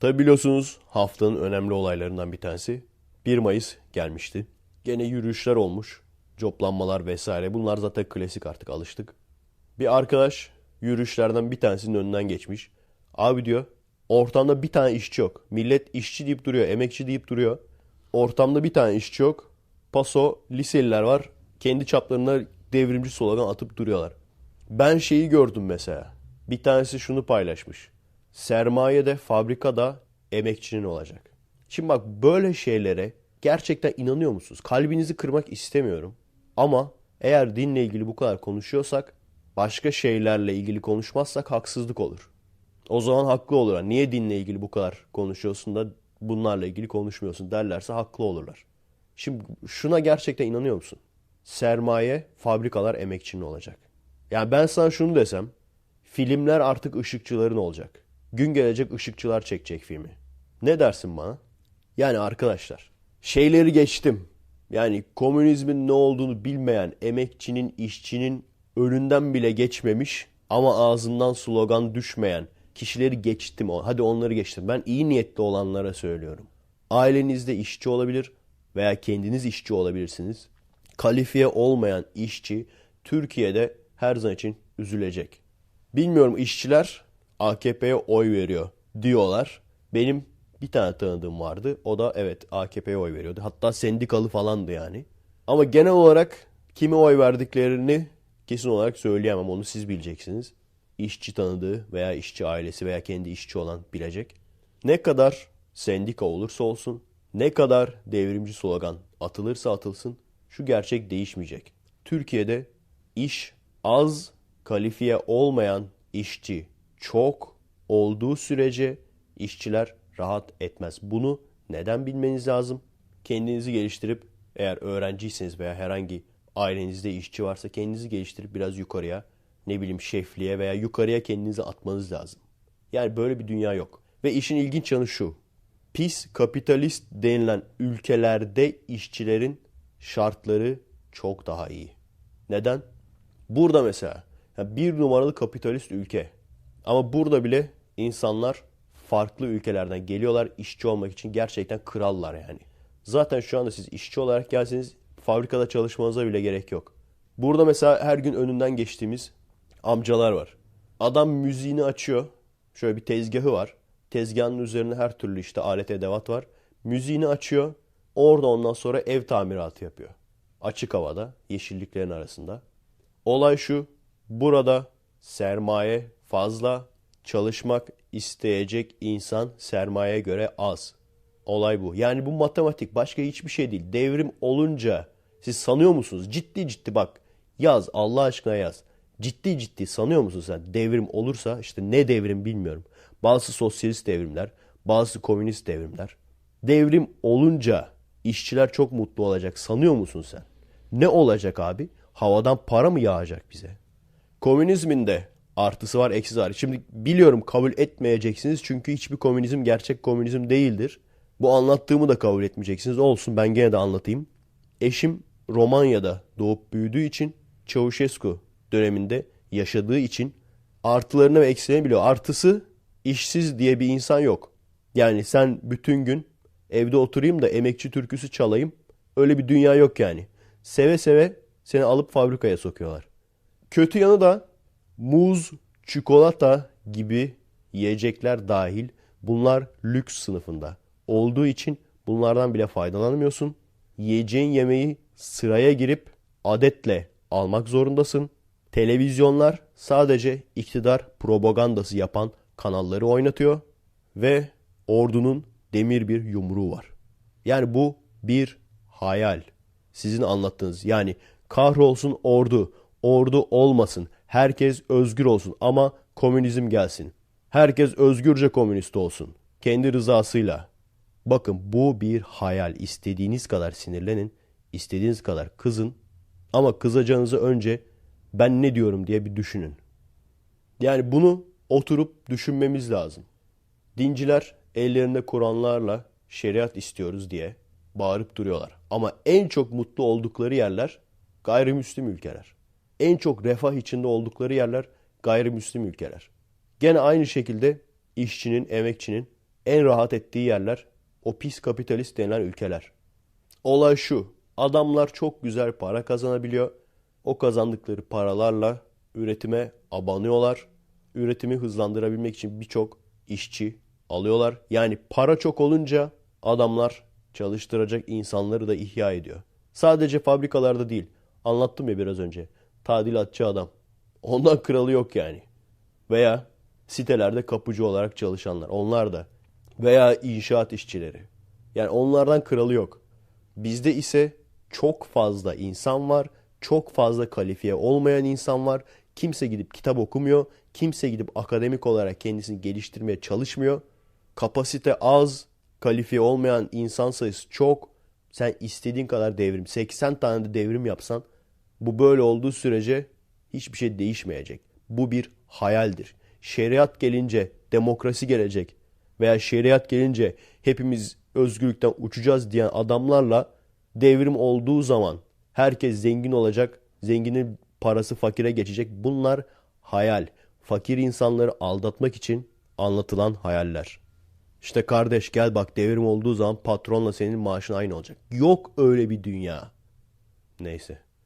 Tabi biliyorsunuz haftanın önemli olaylarından bir tanesi 1 Mayıs gelmişti. Gene yürüyüşler olmuş, coplanmalar vesaire. Bunlar zaten klasik artık alıştık. Bir arkadaş yürüyüşlerden bir tanesinin önünden geçmiş. Abi diyor ortamda bir tane işçi yok. Millet işçi deyip duruyor, emekçi deyip duruyor. Ortamda bir tane işçi yok. Paso liseliler var. Kendi çaplarına devrimci slogan atıp duruyorlar. Ben şeyi gördüm mesela. Bir tanesi şunu paylaşmış. Sermaye de fabrikada emekçinin olacak. Şimdi bak böyle şeylere gerçekten inanıyor musunuz? Kalbinizi kırmak istemiyorum. Ama eğer dinle ilgili bu kadar konuşuyorsak başka şeylerle ilgili konuşmazsak haksızlık olur. O zaman haklı olurlar. Niye dinle ilgili bu kadar konuşuyorsun da bunlarla ilgili konuşmuyorsun derlerse haklı olurlar. Şimdi şuna gerçekten inanıyor musun? Sermaye, fabrikalar emekçinin olacak. Yani ben sana şunu desem, filmler artık ışıkçıların olacak. Gün gelecek ışıkçılar çekecek filmi. Ne dersin bana? Yani arkadaşlar, şeyleri geçtim. Yani komünizmin ne olduğunu bilmeyen emekçinin, işçinin önünden bile geçmemiş ama ağzından slogan düşmeyen kişileri geçtim. Hadi onları geçtim. Ben iyi niyetli olanlara söylüyorum. Ailenizde işçi olabilir veya kendiniz işçi olabilirsiniz. Kalifiye olmayan işçi Türkiye'de her zaman için üzülecek. Bilmiyorum işçiler AKP'ye oy veriyor diyorlar. Benim bir tane tanıdığım vardı. O da evet AKP'ye oy veriyordu. Hatta sendikalı falandı yani. Ama genel olarak kime oy verdiklerini kesin olarak söyleyemem. Onu siz bileceksiniz. İşçi tanıdığı veya işçi ailesi veya kendi işçi olan bilecek. Ne kadar sendika olursa olsun, ne kadar devrimci slogan atılırsa atılsın şu gerçek değişmeyecek. Türkiye'de iş az, kalifiye olmayan işçi çok olduğu sürece işçiler rahat etmez. Bunu neden bilmeniz lazım? Kendinizi geliştirip eğer öğrenciyseniz veya herhangi ailenizde işçi varsa kendinizi geliştirip biraz yukarıya ne bileyim şefliğe veya yukarıya kendinizi atmanız lazım. Yani böyle bir dünya yok. Ve işin ilginç yanı şu. Pis kapitalist denilen ülkelerde işçilerin şartları çok daha iyi. Neden? Burada mesela bir numaralı kapitalist ülke. Ama burada bile insanlar farklı ülkelerden geliyorlar işçi olmak için gerçekten krallar yani. Zaten şu anda siz işçi olarak gelseniz fabrikada çalışmanıza bile gerek yok. Burada mesela her gün önünden geçtiğimiz amcalar var. Adam müziğini açıyor. Şöyle bir tezgahı var. Tezgahın üzerine her türlü işte alet edevat var. Müziğini açıyor. Orada ondan sonra ev tamiratı yapıyor. Açık havada, yeşilliklerin arasında. Olay şu. Burada sermaye fazla, çalışmak isteyecek insan sermayeye göre az. Olay bu. Yani bu matematik başka hiçbir şey değil. Devrim olunca siz sanıyor musunuz? Ciddi ciddi bak yaz Allah aşkına yaz. Ciddi ciddi sanıyor musun sen devrim olursa işte ne devrim bilmiyorum. Bazı sosyalist devrimler, bazı komünist devrimler. Devrim olunca işçiler çok mutlu olacak sanıyor musun sen? Ne olacak abi? Havadan para mı yağacak bize? Komünizmin de artısı var eksisi var. Şimdi biliyorum kabul etmeyeceksiniz çünkü hiçbir komünizm gerçek komünizm değildir. Bu anlattığımı da kabul etmeyeceksiniz. Olsun ben gene de anlatayım. Eşim Romanya'da doğup büyüdüğü için Çavuşescu döneminde yaşadığı için artılarını ve eksilerini biliyor. Artısı işsiz diye bir insan yok. Yani sen bütün gün evde oturayım da emekçi türküsü çalayım. Öyle bir dünya yok yani. Seve seve seni alıp fabrikaya sokuyorlar. Kötü yanı da muz, çikolata gibi yiyecekler dahil bunlar lüks sınıfında. Olduğu için bunlardan bile faydalanmıyorsun. Yiyeceğin yemeği sıraya girip adetle almak zorundasın. Televizyonlar sadece iktidar propagandası yapan kanalları oynatıyor ve ordunun demir bir yumruğu var. Yani bu bir hayal. Sizin anlattığınız yani kahrolsun ordu, ordu olmasın, herkes özgür olsun ama komünizm gelsin. Herkes özgürce komünist olsun. Kendi rızasıyla. Bakın bu bir hayal. İstediğiniz kadar sinirlenin, istediğiniz kadar kızın ama kızacağınızı önce ben ne diyorum diye bir düşünün. Yani bunu oturup düşünmemiz lazım. Dinciler ellerinde Kur'anlarla şeriat istiyoruz diye bağırıp duruyorlar. Ama en çok mutlu oldukları yerler gayrimüslim ülkeler. En çok refah içinde oldukları yerler gayrimüslim ülkeler. Gene aynı şekilde işçinin, emekçinin en rahat ettiği yerler o pis kapitalist denilen ülkeler. Olay şu. Adamlar çok güzel para kazanabiliyor. O kazandıkları paralarla üretime abanıyorlar. Üretimi hızlandırabilmek için birçok işçi alıyorlar. Yani para çok olunca adamlar çalıştıracak insanları da ihya ediyor. Sadece fabrikalarda değil. Anlattım ya biraz önce. Tadilatçı adam. Ondan kralı yok yani. Veya sitelerde kapıcı olarak çalışanlar. Onlar da. Veya inşaat işçileri. Yani onlardan kralı yok. Bizde ise çok fazla insan var. Çok fazla kalifiye olmayan insan var. Kimse gidip kitap okumuyor. Kimse gidip akademik olarak kendisini geliştirmeye çalışmıyor. Kapasite az. Kalifiye olmayan insan sayısı çok. Sen istediğin kadar devrim, 80 tane de devrim yapsan bu böyle olduğu sürece hiçbir şey değişmeyecek. Bu bir hayaldir. Şeriat gelince demokrasi gelecek veya şeriat gelince hepimiz özgürlükten uçacağız diyen adamlarla devrim olduğu zaman herkes zengin olacak, zenginin parası fakire geçecek. Bunlar hayal. Fakir insanları aldatmak için anlatılan hayaller. İşte kardeş gel bak devrim olduğu zaman patronla senin maaşın aynı olacak. Yok öyle bir dünya. Neyse.